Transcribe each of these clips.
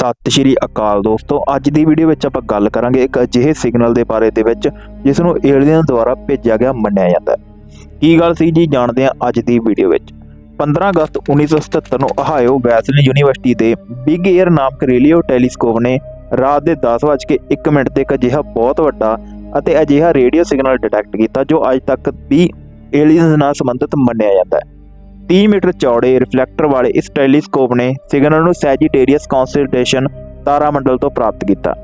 ਸਤਿ ਸ਼੍ਰੀ ਅਕਾਲ ਦੋਸਤੋ। ਅੱਜ ਦੀ ਵੀਡੀਓ ਵਿੱਚ ਆਪਾਂ ਗੱਲ ਕਰਾਂਗੇ ਇੱਕ ਅਜਿਹੇ ਸਿਗਨਲ ਦੇ ਬਾਰੇ ਦੇ ਵਿੱਚ ਜਿਸ ਨੂੰ ਏਲੀਅਨ ਦੁਆਰਾ ਭੇਜਿਆ ਗਿਆ, ਮੰਨਿਆ ਜਾਂਦਾ ਹੈ। ਕੀ ਗੱਲ ਸੀ ਜੀ? ਜਾਣਦੇ ਹਾਂ ਅੱਜ ਦੀ ਵੀਡੀਓ ਵਿੱਚ। 15 ਅਗਸਤ 1977 ਨੂੰ ਓਹਾਇਓ ਵੈਸਲਨ ਯੂਨੀਵਰਸਿਟੀ ਦੇ ਬਿਗ ਏਅਰ ਨਾਮਕ ਰੇਡੀਓ ਟੈਲੀਸਕੋਪ ਨੇ ਰਾਤ ਦੇ 10:01 ਮਿੰਟ ਤੇ ਇੱਕ ਅਜਿਹਾ ਬਹੁਤ ਵੱਡਾ ਅਤੇ ਅਜਿਹਾ ਰੇਡੀਓ ਸਿਗਨਲ ਡਿਟੈਕਟ ਕੀਤਾ, ਜੋ ਅੱਜ ਤੱਕ ਵੀ ਏਲੀਅਨਸ ਨਾਲ ਸੰਬੰਧਿਤ ਮੰਨਿਆ ਜਾਂਦਾ ਹੈ। 30 ਮੀਟਰ ਚੌੜੇ ਰਿਫਲੈਕਟਰ ਵਾਲੇ ਇਸ ਟੈਲੀਸਕੋਪ ਨੇ ਸਿਗਨਲ ਨੂੰ ਸੈਜੀਟੇਰੀਅਸ ਕਨਸਟੇਲੇਸ਼ਨ ਤਾਰਾਮੰਡਲ ਤੋਂ ਪ੍ਰਾਪਤ ਕੀਤਾ।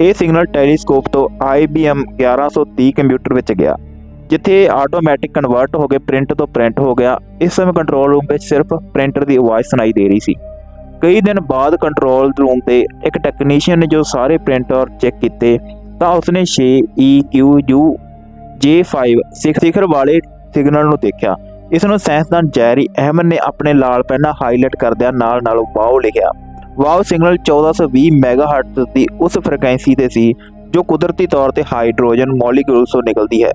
ਇਹ ਸਿਗਨਲ ਟੈਲੀਸਕੋਪ ਤੋਂ IBM 1130 ਕੰਪਿਊਟਰ ਵਿੱਚ ਗਿਆ, ਜਿੱਥੇ ਆਟੋਮੈਟਿਕ ਕਨਵਰਟ ਹੋ ਕੇ ਪ੍ਰਿੰਟ ਤੋਂ ਪ੍ਰਿੰਟ ਹੋ ਗਿਆ। ਇਸ ਸਮੇਂ ਕੰਟਰੋਲ ਰੂਮ ਵਿੱਚ ਸਿਰਫ ਪ੍ਰਿੰਟਰ ਦੀ ਆਵਾਜ਼ ਸੁਣਾਈ ਦੇ ਰਹੀ ਸੀ। ਕਈ ਦਿਨ ਬਾਅਦ ਕੰਟਰੋਲ ਰੂਮ ਤੇ ਇੱਕ ਟੈਕਨੀਸ਼ੀਅਨ ਨੇ ਜੋ ਸਾਰੇ ਪ੍ਰਿੰਟਰ ਚੈੱਕ ਕੀਤੇ, ਤਾਂ ਉਸਨੇ E 6EQU J5 ਸਿਖ ਸਿਖਰ ਵਾਲੇ ਸਿਗਨਲ ਨੂੰ ਦੇਖਿਆ। ਇਸ ਨੂੰ ਸਾਇੰਸਦਾਨ ਜੈਰੀ ਅਹਿਮਦ ਨੇ ਆਪਣੇ ਲਾਲ ਪੈਨ ਹਾਈਲਾਈਟ ਕਰਦਿਆਂ ਨਾਲ ਨਾਲ ਵਾਓ ਲਿਖਿਆ। ਵਾਓ ਸਿਗਨਲ 1420 ਮੈਗਾਹਰਟਜ਼ ਦੀ ਉਸ ਫ੍ਰੀਕੁਐਂਸੀ ਤੇ ਸੀ, ਜੋ ਕੁਦਰਤੀ ਤੌਰ ਤੇ ਹਾਈਡਰੋਜਨ ਮੋਲੀਕਿਊਲ ਤੋਂ ਨਿਕਲਦੀ ਹੈ।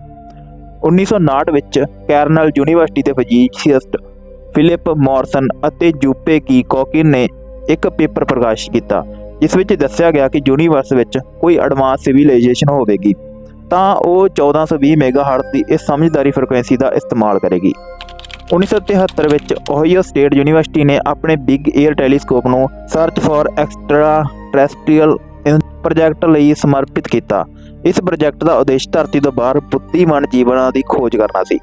1959 ਵਿੱਚ ਕੈਰਨਲ ਯੂਨੀਵਰਸਿਟੀ ਦੇ ਫਿਜ਼ੀਸਿਸਟ ਫਿਲਿਪ ਮੌਰਸਨ ਅਤੇ ਜੂਪੇ ਕੀ ਕੋਕਿਨ ਨੇ ਇੱਕ ਪੇਪਰ ਪ੍ਰਕਾਸ਼ਿਤ ਕੀਤਾ, ਜਿਸ ਵਿੱਚ ਦੱਸਿਆ ਗਿਆ ਕਿ ਯੂਨੀਵਰਸ ਵਿੱਚ ਕੋਈ ਐਡਵਾਂਸ ਸਿਵਲਾਈਜੇਸ਼ਨ ਹੋਵੇਗੀ। ਤਾਂ ਉਹ 1420 ਮੈਗਾਹਰਟਜ਼ ਦੀ ਇਸ ਸਮਝਦਾਰੀ ਫ੍ਰੀਕੁਐਂਸੀ ਦਾ ਇਸਤੇਮਾਲ ਕਰੇਗੀ। 1973 ਵਿੱਚ ਓਹੀਓ ਸਟੇਟ ਯੂਨੀਵਰਸਿਟੀ ਨੇ ਆਪਣੇ ਬਿਗ ਏਅਰ ਟੈਲੀਸਕੋਪ ਨੂੰ search for extra terrestrial project ਲਈ ਸਮਰਪਿਤ ਕੀਤਾ। ਇਸ ਪ੍ਰੋਜੈਕਟ ਦਾ ਉਦੇਸ਼ ਧਰਤੀ ਤੋਂ ਬਾਹਰ ਬੁੱਧੀਮਾਨ ਜੀਵਨਾਂ ਦੀ ਖੋਜ ਕਰਨਾ ਸੀ।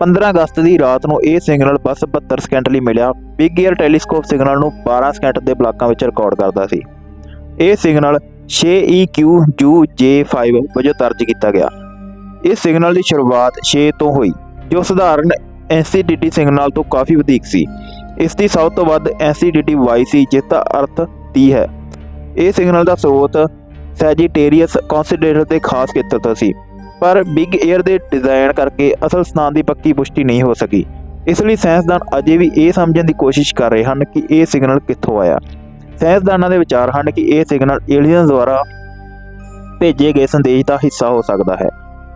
15 ਅਗਸਤ ਦੀ ਰਾਤ ਨੂੰ ਇਹ ਸਿਗਨਲ ਬਸ 72 ਸਕਿੰਟ ਲਈ ਮਿਲਿਆ। ਬਿਗ ਏਅਰ ਟੈਲੀਸਕੋਪ ਸਿਗਨਲ ਨੂੰ 12 ਸਕਿੰਟ ਦੇ ਬਲਾਕਾਂ ਵਿੱਚ ਰਿਕਾਰਡ ਕਰਦਾ ਸੀ। ਇਹ ਸਿਗਨਲ E 6EQUJ5 ਵਜੋਂ ਦਰਜ ਕੀਤਾ ਗਿਆ। ਇਸ ਸਿਗਨਲ ਦੀ ਸ਼ੁਰੂਆਤ 6 ਤੋਂ ਹੋਈ, ਜੋ ਸਧਾਰਨ NCDT ਸਿਗਨਲ ਤੋਂ ਕਾਫੀ ਵਧੇਕ ਸੀ। ਇਸ ਦੀ ਸਭ ਤੋਂ ਵੱਧ NCDT Y ਸੀ, ਜਿਸ ਦਾ ਅਰਥ 30 ਹੈ। ਇਹ ਸਿਗਨਲ ਦਾ ਸਰੋਤ ਸੈਜੀਟੇਰੀਅਸ ਕਨਸੀਡਰੇਟਰ ਦੇ ਖਾਸ ਖੇਤਰ ਤੋਂ ਸੀ, ਪਰ ਬਿਗ 에ਅਰ ਦੇ ਡਿਜ਼ਾਈਨ ਕਰਕੇ ਅਸਲ ਸਥਾਨ ਦੀ ਪੱਕੀ ਪੁਸ਼ਟੀ ਨਹੀਂ ਹੋ ਸਕੀ। ਇਸ ਲਈ ਸਾਇੰਸਦਾਨ ਅਜੇ ਵੀ ਇਹ ਸਮਝਣ ਦੀ ਕੋਸ਼ਿਸ਼ ਕਰ ਰਹੇ ਹਨ ਕਿ ਇਹ ਸਿਗਨਲ ਕਿੱਥੋਂ ਆਇਆ। ਸਾਇੰਸਦਾਨਾਂ ਦੇ ਵਿਚਾਰ ਹਨ ਕਿ ਇਹ ਸਿਗਨਲ ਏਲੀਅਨ ਦੁਆਰਾ ਭੇਜੇ ਗਏ ਸੰਦੇਸ਼ ਦਾ ਹਿੱਸਾ ਹੋ ਸਕਦਾ ਹੈ।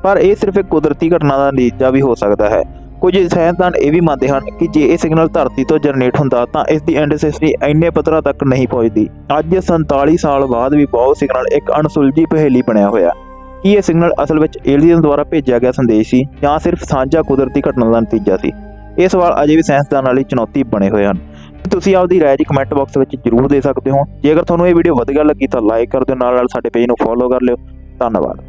ਪਰ ਇਹ ਸਿਰਫ ਇੱਕ ਕੁਦਰਤੀ ਘਟਨਾ ਦਾ ਨਤੀਜਾ ਵੀ ਹੋ ਸਕਦਾ ਹੈ। ਕੁਝ ਸਾਇੰਸਦਾਨ ਇਹ ਵੀ ਮੰਨਦੇ ਹਨ ਕਿ ਜੇ ਇਹ ਸਿਗਨਲ ਧਰਤੀ ਤੋਂ ਜਨਰੇਟ ਹੁੰਦਾ ਤਾਂ ਇਸ ਦੀ ਐਂਡੈਂਸਿਟੀ ਇੰਨੇ ਪੱਧਰਾਂ ਤੱਕ ਨਹੀਂ ਪਹੁੰਚਦੀ। ਅੱਜ 47 ਸਾਲ ਬਾਅਦ ਵੀ ਬਹੁਤ ਸਿਗਨਲ ਇੱਕ ਅਣਸੁਲਝੀ ਪਹੇਲੀ ਬਣਿਆ ਹੋਇਆ। ਕੀ ਇਹ ਸਿਗਨਲ ਅਸਲ ਵਿੱਚ ਏਲੀਅਨ ਦੁਆਰਾ ਭੇਜਿਆ ਗਿਆ ਸੰਦੇਸ਼ ਸੀ ਜਾਂ ਸਿਰਫ ਸਾਂਝਾ ਕੁਦਰਤੀ ਘਟਨਾ ਦਾ ਨਤੀਜਾ ਸੀ? ਇਹ ਸਵਾਲ ਅਜੇ ਵੀ ਸਾਇੰਸਦਾਨਾਂ ਲਈ ਚੁਣੌਤੀ ਬਣੇ ਹੋਏ ਹਨ। ਤੁਸੀਂ ਆਪਦੀ ਰਾਏ ਜੀ ਕਮੈਂਟ ਬਾਕਸ ਵਿੱਚ ਜਰੂਰ ਦੇ ਸਕਦੇ ਹੋ। ਜੇਕਰ ਤੁਹਾਨੂੰ ਇਹ ਵੀਡੀਓ ਵਧੀਆ ਲੱਗੀ ਤਾਂ ਲਾਈਕ ਕਰ ਦਿਓ ਨਾਲ ਨਾਲ ਸਾਡੇ ਪੇਜ ਨੂੰ ਫੋਲੋ ਕਰ ਲਿਓ। ਧੰਨਵਾਦ।